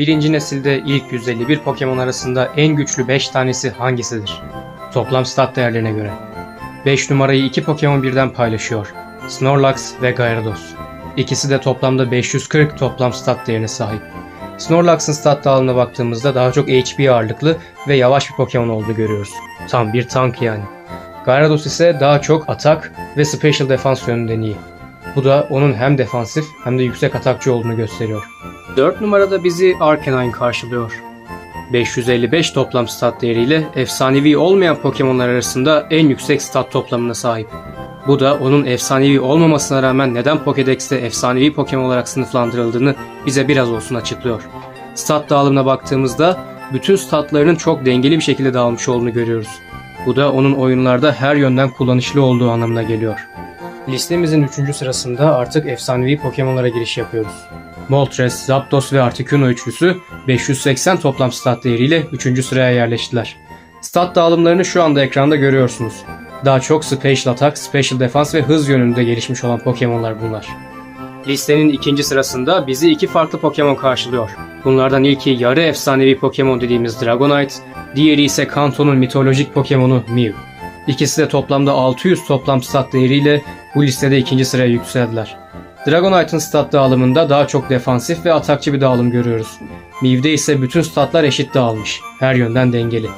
Birinci nesilde ilk 151 Pokemon arasında en güçlü 5 tanesi hangisidir? Toplam stat değerlerine göre. 5 numarayı iki Pokemon birden paylaşıyor. Snorlax ve Gyarados. İkisi de toplamda 540 toplam stat değerine sahip. Snorlax'ın stat dağılımına baktığımızda daha çok HP ağırlıklı ve yavaş bir Pokemon olduğunu görüyoruz. Tam bir tank yani. Gyarados ise daha çok atak ve special defans yönünden iyi. Bu da onun hem defansif hem de yüksek atakçı olduğunu gösteriyor. 4 numarada bizi Arcanine karşılıyor. 555 toplam stat değeriyle efsanevi olmayan Pokemonlar arasında en yüksek stat toplamına sahip. Bu da onun efsanevi olmamasına rağmen neden Pokédex'te efsanevi Pokemon olarak sınıflandırıldığını bize biraz olsun açıklıyor. Stat dağılımına baktığımızda bütün statlarının çok dengeli bir şekilde dağılmış olduğunu görüyoruz. Bu da onun oyunlarda her yönden kullanışlı olduğu anlamına geliyor. Listemizin 3. sırasında artık efsanevi Pokemon'lara giriş yapıyoruz. Moltres, Zapdos ve Articuno üçlüsü 580 toplam stat değeriyle 3. sıraya yerleştiler. Stat dağılımlarını şu anda ekranda görüyorsunuz. Daha çok Special Attack, Special Defense ve hız yönünde gelişmiş olan Pokemon'lar bunlar. Listenin ikinci sırasında bizi iki farklı Pokemon karşılıyor. Bunlardan ilki yarı efsanevi Pokemon dediğimiz Dragonite, diğeri ise Kanto'nun mitolojik Pokemon'u Mew. İkisi de toplamda 600 toplam stat değeriyle bu listede ikinci sıraya yükseldiler. Dragonite'ın stat dağılımında daha çok defansif ve atakçı bir dağılım görüyoruz. Mew'de ise bütün statlar eşit dağılmış, her yönden dengeli.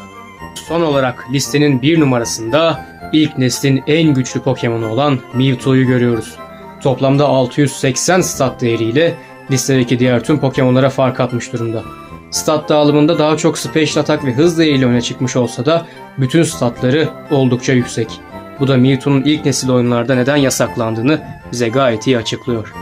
Son olarak listenin bir numarasında ilk neslin en güçlü Pokemon'u olan Mewtwo'yu görüyoruz. Toplamda 680 stat değeriyle listedeki diğer tüm Pokemon'lara fark atmış durumda. Stat dağılımında daha çok Special Attack ve hız değeriyle öne çıkmış olsa da bütün statları oldukça yüksek. Bu da Mewtwo'nun ilk nesil oyunlarda neden yasaklandığını bize gayet iyi açıklıyor.